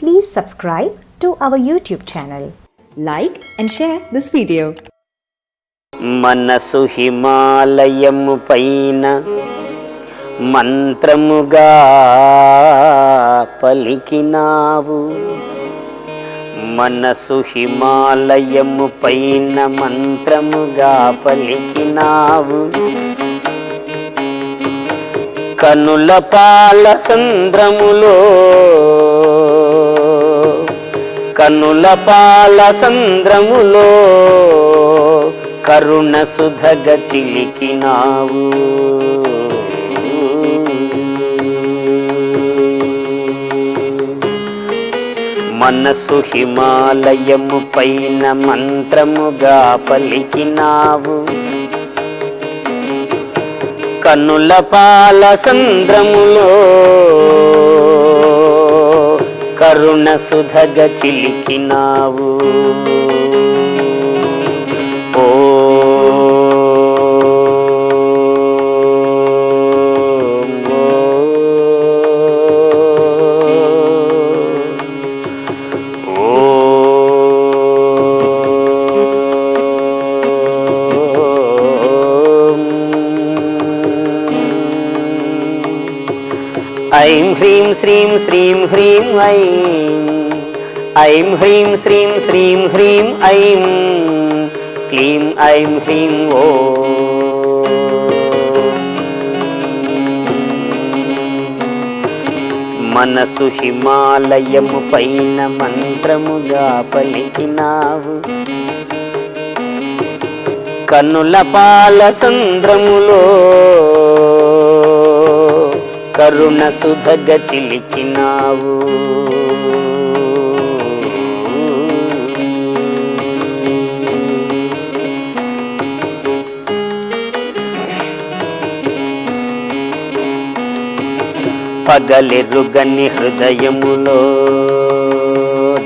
Please subscribe to our YouTube channel. Like and share this video. మనసు హిమాలయము పైన మంత్రముగా పలికినావు మనసు హిమాలయము పైన మంత్రముగా పలికినావు కనుల పాల సంద్రములో కనుల పాల సంద్రములో కరుణ సుధగ చిలికినావు. మనసు హిమాలయము పైన మంత్రముగా పలికినావు. కన్నుల పాల సంద్రములో కరుణ సుధగ చిలికినావు. ఐం హ్రీం శ్రీం శ్రీం హ్రీం ఐం. ఐం హ్రీం శ్రీం శ్రీం హ్రీం ఐం. క్లీం ఐం హ్రీం ఓ. మనసు హిమాలయము పైన మంత్రముగా పలికినావు. కన్నుల పాల సంద్రములో కరుణ సుధగ చిలికినావు. పగలెరుగని హృదయములో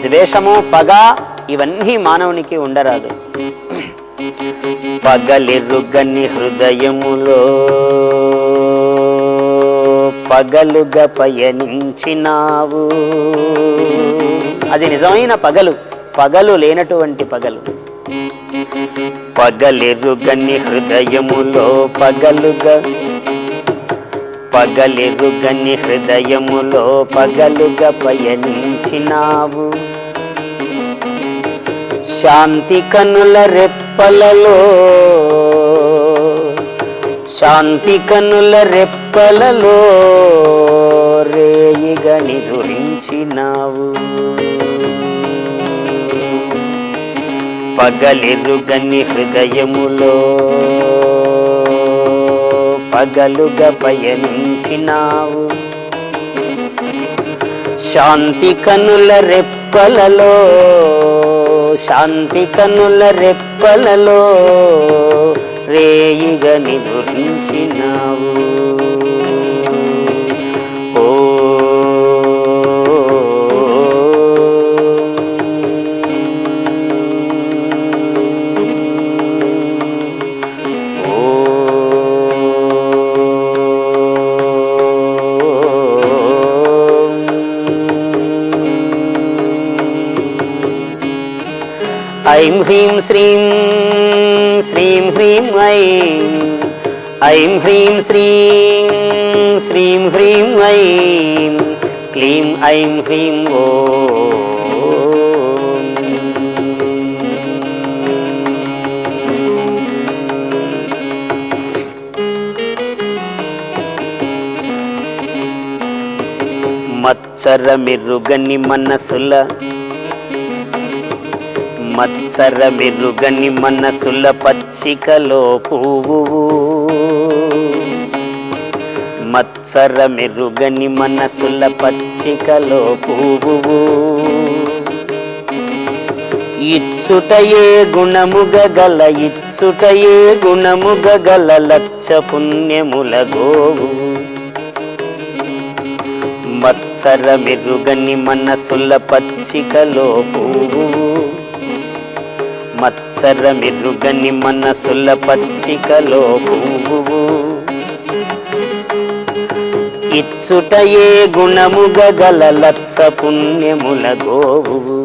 ద్వేషము పగ ఇవన్నీ మానవునికి ఉండరాదు. పగలెరుగని హృదయములో పగలుగా పయనించినావు. అది నిజమైన పగలు. పగలు లేనటువంటి పగలు. పగలెరుగని హృదయములో పగలుగా. పగలెరుగని హృదయములో పగలుగా పయనించినావు. శాంతి కనుల రెప్పలలో శాంతి కనుల రెప్పలలో రేయిగా నిదురించినావు పగలిరుగని హృదయములో పగలుగా పయనించినావు. శాంతి కనుల రెప్పలలో శాంతి కనుల రెప్పలలో రేయిగా నిదురించినావు. ఐం హ్రీం శ్రీం శ్రీం హ్రీం ఐం ఐం హ్రీం శ్రీం శ్రీం హ్రీం ఐం క్లీం ఐం హ్రీం ఓ. మత్సర మెరుగని మనసుల మత్సర మెరుగని మనసుల పచ్చికలో పువ్వు. మత్సర మెరుగని మనసుల పచ్చికలో పువ్వు. ఇచ్చుటయే గుణముగ గల ఇచ్చుటయే గుణముగ గల లక్ష పుణ్యముల గోవు. మత్సర మెరుగని మనసుల పచ్చికలో పువ్వు. మత్సర మెరుగని మనసుల పచ్చికలో పువ్వు ఇచ్చుటయే గుణముగ గల లత్స పుణ్యముల గోవు.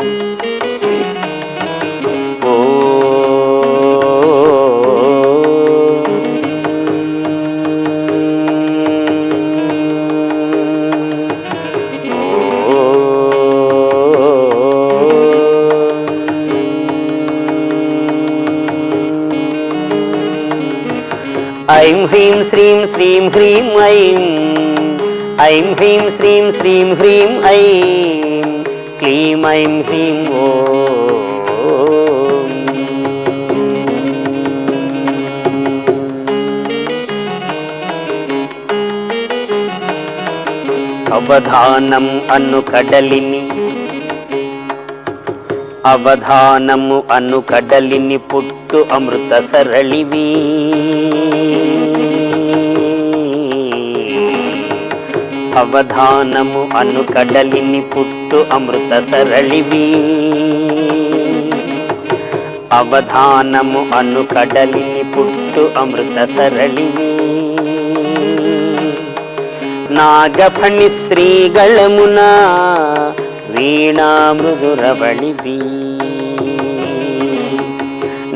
ఐం హ్రీం శ్రీం శ్రీం హ్రీం ఐం ఐం హ్రీం శ్రీం శ్రీం హ్రీం ఐం క్లీం ఐం హ్రీం ఓ అవధానం అను కడలిని అవధానము అను కడలిని పుట్టు అమృత సరళివీ అవధానము అను కడలిని పుట్టు అమృత సరళివి. అవధానము అను కడలిని పుట్టు అమృత సరళివి. నాగఫణి శ్రీగళమున వీణా మృదురవళివి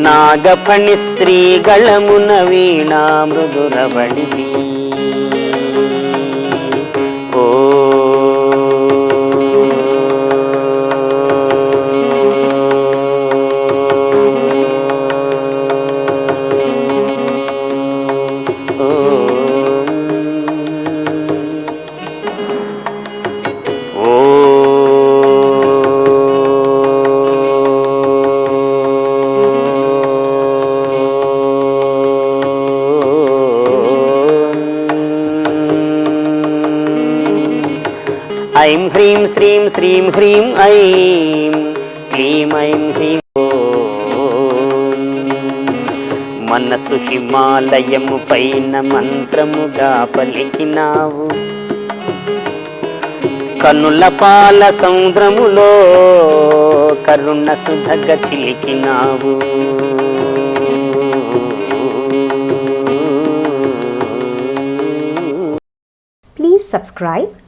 నాగఫణి శ్రీగళమున వీణా మృదురవళివి ఐం హ్రీం శ్రీం శ్రీం హ్రీం ఐం క్లీం ఐం హ్రీం మనసు హిమాలయము పైన మంత్రముగా పలికినావు. కనుల పాల సముద్రములో కరుణ సుధగ చిలికినావు. Please subscribe